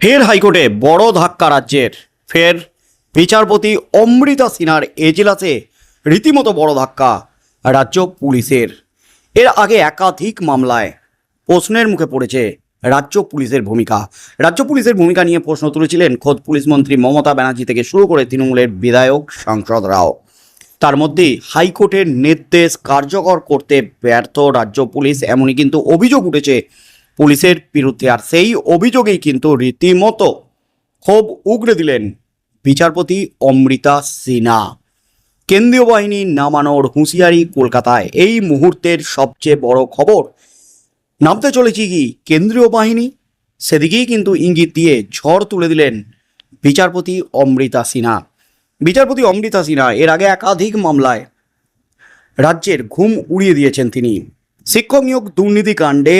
ফের হাইকোর্টে বড় ধাক্কা রাজ্যের। ফের বিচারপতি অমৃতা সিনহার এজলাসে রীতিমতো বড় ধাক্কা রাজ্য পুলিশের। এর আগে একাধিক মামলায় প্রশ্নের মুখে পড়েছে রাজ্য পুলিশের ভূমিকা। রাজ্য পুলিশের ভূমিকা নিয়ে প্রশ্ন তুলেছিলেন খোদ পুলিশ মন্ত্রী মমতা ব্যানার্জি থেকে শুরু করে তৃণমূলের বিধায়ক সাংসদরাও তার মধ্যেই হাইকোর্টের নির্দেশ কার্যকর করতে ব্যর্থ রাজ্য পুলিশ, এমনই কিন্তু অভিযোগ উঠেছে পুলিশের বিরুদ্ধে আর সেই অভিযোগেই কিন্তু রীতিমতো ক্ষোভ উগড়ে দিলেন বিচারপতি অমৃতা সিনহা। কেন্দ্রীয় বাহিনী নামানোর হুঁশিয়ারি কলকাতায়। এই মুহূর্তের সবচেয়ে বড় খবর, নামতে চলেছি কি কেন্দ্রীয় বাহিনী? সেদিকেই কিন্তু ইঙ্গিত দিয়ে ঝড় তুলে দিলেন বিচারপতি অমৃতা সিনহা। বিচারপতি অমৃতা সিনহা এর আগে একাধিক মামলায় রাজ্যের ঘুম উড়িয়ে দিয়েছেন তিনি। শিক্ষক নিয়োগ দুর্নীতি কাণ্ডে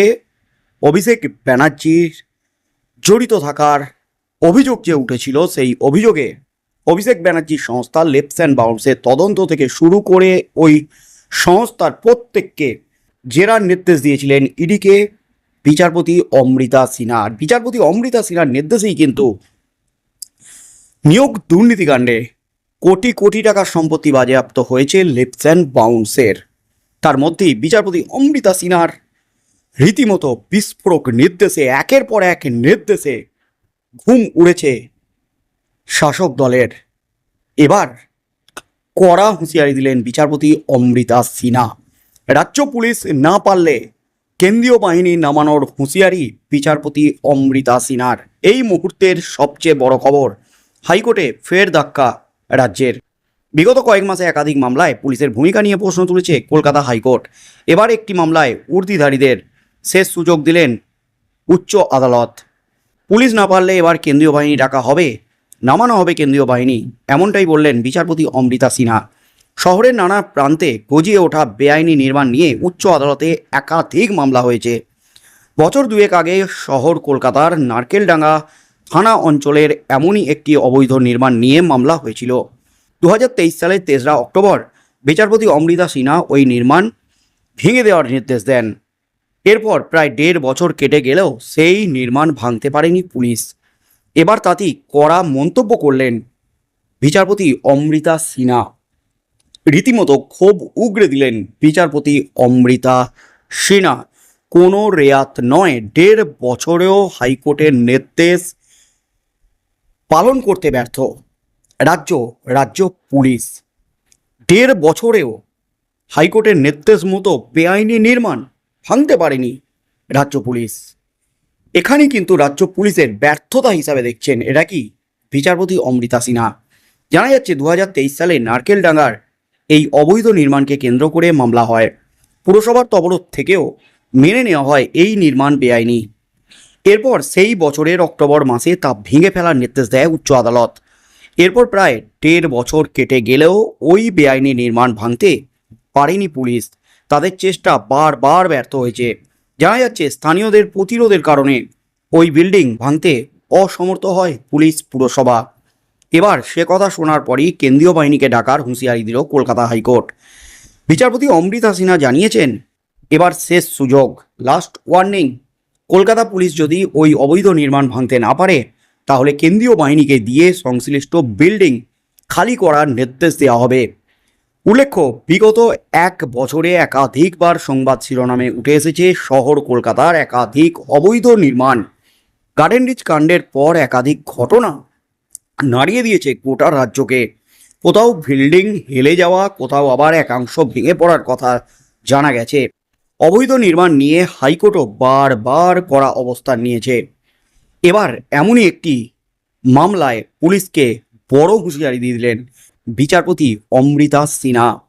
অভিষেক ব্যানার্জির জড়িত থাকার অভিযোগ যে উঠেছিল, সেই অভিযোগে অভিষেক ব্যানার্জির সংস্থা লেপস অ্যান্ড বাউন্সের তদন্ত থেকে শুরু করে ওই সংস্থার প্রত্যেককে জেরার নির্দেশ দিয়েছিলেন ইডিকে বিচারপতি অমৃতা সিনহা। আর বিচারপতি অমৃতা সিনহার নির্দেশেই কিন্তু নিয়োগ দুর্নীতিকাণ্ডে কোটি কোটি টাকার সম্পত্তি বাজেয়াপ্ত হয়েছে লেপস অ্যান্ড বাউন্সের। তার মধ্যেই বিচারপতি অমৃতা সিনহার রীতিমতো বিস্ফোরক নির্দেশে, একের পর এক নির্দেশে ঘুম উড়েছে শাসক দলের। এবার কড়া হুঁশিয়ারি দিলেন বিচারপতি অমৃতা সিনহা। রাজ্য পুলিশ না পারলে কেন্দ্রীয় বাহিনী নামানোর হুঁশিয়ারি বিচারপতি অমৃতা সিনহার। এই মুহূর্তের সবচেয়ে বড় খবর, হাইকোর্টে ফের ধাক্কা রাজ্যের। বিগত কয়েক মাসে একাধিক মামলায় পুলিশের ভূমিকা নিয়ে প্রশ্ন তুলেছে কলকাতা হাইকোর্ট। এবার একটি মামলায় উর্দিধারীদের শেষ সুযোগ দিলেন উচ্চ আদালত। পুলিশ না পারলে এবার কেন্দ্রীয় বাহিনী ডাকা হবে, নামানো হবে কেন্দ্রীয় বাহিনী, এমনটাই বললেন বিচারপতি অমৃতা সিনহা। শহরের নানা প্রান্তে গজিয়ে ওঠা বেআইনি নির্মাণ নিয়ে উচ্চ আদালতে একাধিক মামলা হয়েছে। বছর দুয়েক আগে শহর কলকাতার নারকেলডাঙ্গা থানা অঞ্চলের এমনই একটি অবৈধ নির্মাণ নিয়ে মামলা হয়েছিল। দু হাজার তেইশ সালের তেসরা অক্টোবর বিচারপতি অমৃতা সিনহা ওই নির্মাণ ভেঙে দেওয়ার নির্দেশ দেন। এরপর প্রায় দেড় বছর কেটে গেলেও সেই নির্মাণ ভাঙতে পারেনি পুলিশ। এবার তাতেই কড়া মন্তব্য করলেন বিচারপতি অমৃতা সিনহা। রীতিমতো ক্ষোভ উগড়ে দিলেন বিচারপতি অমৃতা সিনহা। কোনো রেয়াত নয়, দেড় বছরেও হাইকোর্টের নির্দেশ পালন করতে ব্যর্থ। রাজ্য রাজ্য পুলিশ। দেড় বছরেও হাইকোর্টের নির্দেশ মতো বেআইনি নির্মাণ ভাঙতে পারেনি রাজ্য পুলিশ। এখানে কিন্তু রাজ্য পুলিশের ব্যর্থতা হিসাবে দেখছেন এটা কি? বিচারপতি অমৃতা সিনহা। জানা যাচ্ছে দু হাজার তেইশ সালে নারকেলডাঙ্গার এই অবৈধ নির্মাণকে কেন্দ্র করে মামলা হয়। পুরসভার তবরত থেকেও মেনে নেওয়া হয় এই নির্মাণ বেআইনি। এরপর সেই বছরের অক্টোবর মাসে তা ভেঙে ফেলার নির্দেশ দেয় উচ্চ আদালত। এরপর প্রায় দেড় বছর কেটে গেলেও ওই বেআইনি নির্মাণ ভাঙতে পারেনি পুলিশ। তাদের চেষ্টা বারবার ব্যর্থ হয়েছে। জানা যাচ্ছে, স্থানীয়দের প্রতিরোধের কারণে ওই বিল্ডিং ভাঙতে অসমর্থ হয় পুলিশ পুরসভা। এবার সে কথা শোনার পরই কেন্দ্রীয় বাহিনীকে ডাকার হুঁশিয়ারি দিল কলকাতা হাইকোর্ট। বিচারপতি অমৃতা সিনহা জানিয়েছেন, এবার শেষ সুযোগ লাস্ট ওয়ার্নিং কলকাতা পুলিশ যদি ওই অবৈধ নির্মাণ ভাঙতে না পারে, তাহলে কেন্দ্রীয় বাহিনীকে দিয়ে সংশ্লিষ্ট বিল্ডিং খালি করার নির্দেশ দেওয়া হবে। উল্লেখ্য, বিগত এক বছরে একাধিকবার সংবাদ শিরোনামে উঠে এসেছে শহর কলকাতার একাধিক অবৈধ নির্মাণ। গার্ডেন রিচ কাণ্ডের পর একাধিক ঘটনা নাড়িয়ে দিয়েছে গোটা রাজ্যকে। কোথাও বিল্ডিং হেলে যাওয়া, কোথাও আবার একাংশ ভেঙে পড়ার কথা জানা গেছে। অবৈধ নির্মাণ নিয়ে হাইকোর্টও বারবার করা অবস্থান নিয়েছে। এবার এমনই একটি মামলায় পুলিশকে বড় হুঁশিয়ারি দিয়ে দিলেন বিচারপতি অমৃতা সিনহা।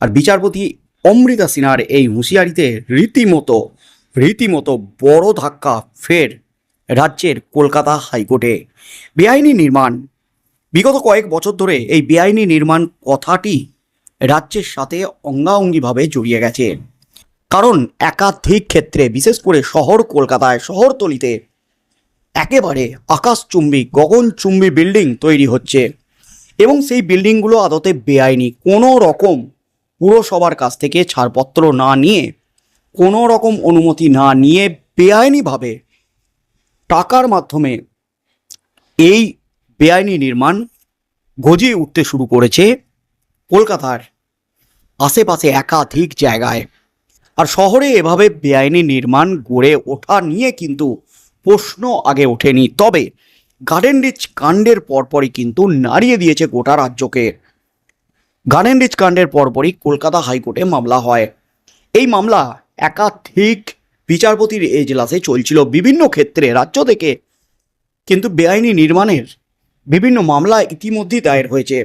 আর বিচারপতি অমৃতা সিনহার এই হুঁশিয়ারিতে রীতিমতো রীতিমতো বড় ধাক্কা ফের রাজ্যের কলকাতা হাইকোর্টে। বেআইনি নির্মাণ, বিগত কয়েক বছর ধরে এই বেআইনি নির্মাণ কথাটি রাজ্যের সাথে অঙ্গাঅঙ্গিভাবে জড়িয়ে গেছে। কারণ একাধিক ক্ষেত্রে, বিশেষ করে শহর কলকাতায়, শহরতলিতে একেবারে আকাশচুম্বী, গগনচুম্বী বিল্ডিং তৈরি হচ্ছে। এবং সেই বিল্ডিংগুলো আদতে বেআইনি। কোনো রকম পুরসভার কাছ থেকে ছাড়পত্র না নিয়ে, কোনো রকম অনুমতি না নিয়ে বেআইনিভাবে টাকার মাধ্যমে এই বেআইনি নির্মাণ গজিয়ে উঠতে শুরু করেছে কলকাতার আশেপাশে একাধিক জায়গায়। আর শহরে এভাবে বেআইনি নির্মাণ গড়ে ওঠা নিয়ে কিন্তু প্রশ্ন আগে ওঠেনি। তবে গার্ডেন রিচ কাণ্ডের পরপরই কিন্তু নাড়িয়ে দিয়েছে গোটা রাজ্যকে। গার্ডেন রিচ কাণ্ডের পরপরই কলকাতা হাইকোর্টে মামলা হয়। এই মামলা একাধিক বিচারপতির এজলাসে চলছিল বিভিন্ন ক্ষেত্রে রাজ্য থেকে। কিন্তু বেআইনি নির্মাণের বিভিন্ন মামলা ইতিমধ্যেই দায়ের হয়েছে।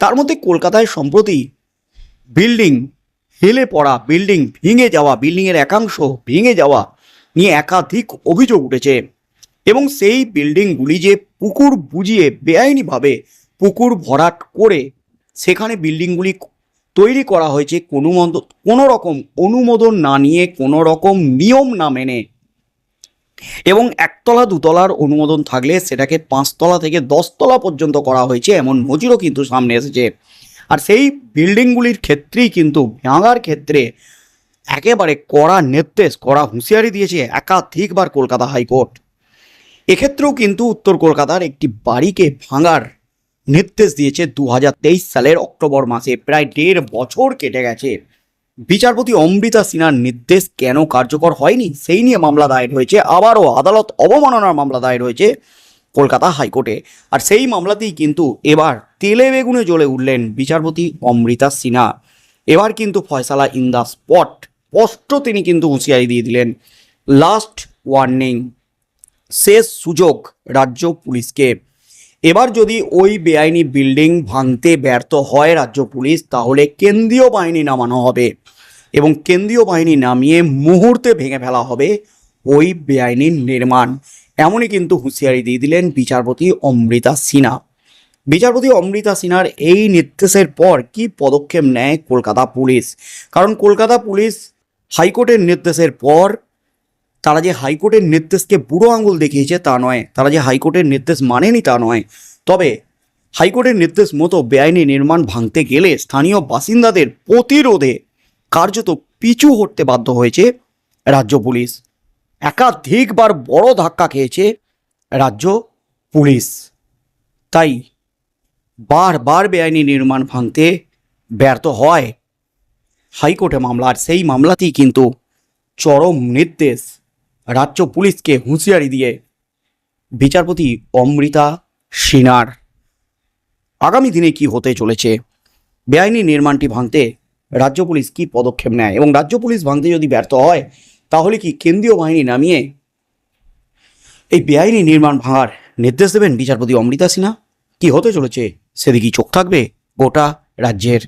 তার মধ্যে কলকাতায় সম্প্রতি বিল্ডিং হেলে পড়া, বিল্ডিং ভেঙে যাওয়া, বিল্ডিংয়ের একাংশ ভেঙে যাওয়া নিয়ে একাধিক অভিযোগ উঠেছে। এবং সেই বিল্ডিংগুলি যে পুকুর বুঝিয়ে বেআইনিভাবে পুকুর ভরাট করে সেখানে বিল্ডিংগুলি তৈরি করা হয়েছে, কোনো কোনো রকম অনুমোদন না নিয়ে, কোনো রকম নিয়ম না মেনে। এবং একতলা, দুতলার অনুমোদন থাকলে সেটাকে পাঁচতলা থেকে দশতলা পর্যন্ত করা হয়েছে, এমন নজিরও কিন্তু সামনে এসেছে। আর সেই বিল্ডিংগুলির ক্ষেত্রেই কিন্তু ভাঙার ক্ষেত্রে একেবারে কড়া নির্দেশ, কড়া হুঁশিয়ারি দিয়েছে একাধিকবার কলকাতা হাইকোর্ট। এক্ষেত্রেও কিন্তু উত্তর কলকাতার একটি বাড়িকে ভাঙার নির্দেশ দিয়েছে দু হাজার তেইশ সালের অক্টোবর মাসে। প্রায় দেড় বছর কেটে গেছে। বিচারপতি অমৃতা সিনহার নির্দেশ কেন কার্যকর হয়নি? সেই নিয়ে মামলা দায়ের হয়েছে। আবারও আদালত অবমাননার মামলা দায়ের হয়েছে কলকাতা হাইকোর্টে। আর সেই মামলাতেই কিন্তু এবার তেলে বেগুনে জ্বলে উঠলেন বিচারপতি অমৃতা সিনহা। এবার কিন্তু ফয়সালা ইন দ্য স্পট। স্পষ্ট তিনি কিন্তু হুঁশিয়ারি দিয়ে দিলেন, লাস্ট ওয়ার্নিং শেষ সুযোগ রাজ্য পুলিশকে। এবার যদি ওই বেআইনি বিল্ডিং ভাঙতে ব্যর্থ হয় রাজ্য পুলিশ, তাহলে কেন্দ্রীয় বাহিনী নামানো হবে এবং কেন্দ্রীয় বাহিনী নামিয়ে মুহূর্তে ভেঙে ফেলা হবে ওই বেআইনি নির্মাণ। এমনই কিন্তু হুঁশিয়ারি দিয়ে দিলেন বিচারপতি অমৃতা সিনহা। বিচারপতি অমৃতা সিনহার এই নির্দেশের পর কি পদক্ষেপ নেয় কলকাতা পুলিশ? কারণ কলকাতা পুলিশ হাইকোর্টের নির্দেশের পর তারা যে হাইকোর্টের নির্দেশকে বুড়ো আঙুল দেখিয়েছে তা নয়, তারা যে হাইকোর্টের নির্দেশ মানেনি তা নয়। তবে হাইকোর্টের নির্দেশ মতো বেআইনি নির্মাণ ভাঙতে গেলে স্থানীয় বাসিন্দাদের প্রতিরোধে কার্যত পিছু হটতে বাধ্য হয়েছে রাজ্য পুলিশ। একাধিকবার বড় ধাক্কা খেয়েছে রাজ্য পুলিশ। তাই বারবার বেআইনি নির্মাণ ভাঙতে ব্যর্থ হয় হাইকোর্টে মামলা আর সেই মামলাতেই কিন্তু চরম নির্দেশ। রাজ্য পুলিশকে হুঁশিয়ারি দিয়ে বিচারপতি অমৃতা সিনার আগামী দিনে কি হতে চলেছে? বেআইনি নির্মাণটি ভাঙতে রাজ্য পুলিশ কি পদক্ষেপ নেয়? এবং রাজ্য পুলিশ ভাঙতে যদি ব্যর্থ হয়, তাহলে কি কেন্দ্রীয় বাহিনী নামিয়ে এই বেআইনি নির্মাণ ভাঙার নির্দেশ দেবেন বিচারপতি অমৃতা সিনহা? কি হতে চলেছে? সেদিকেই চোখ থাকবে গোটা রাজ্যের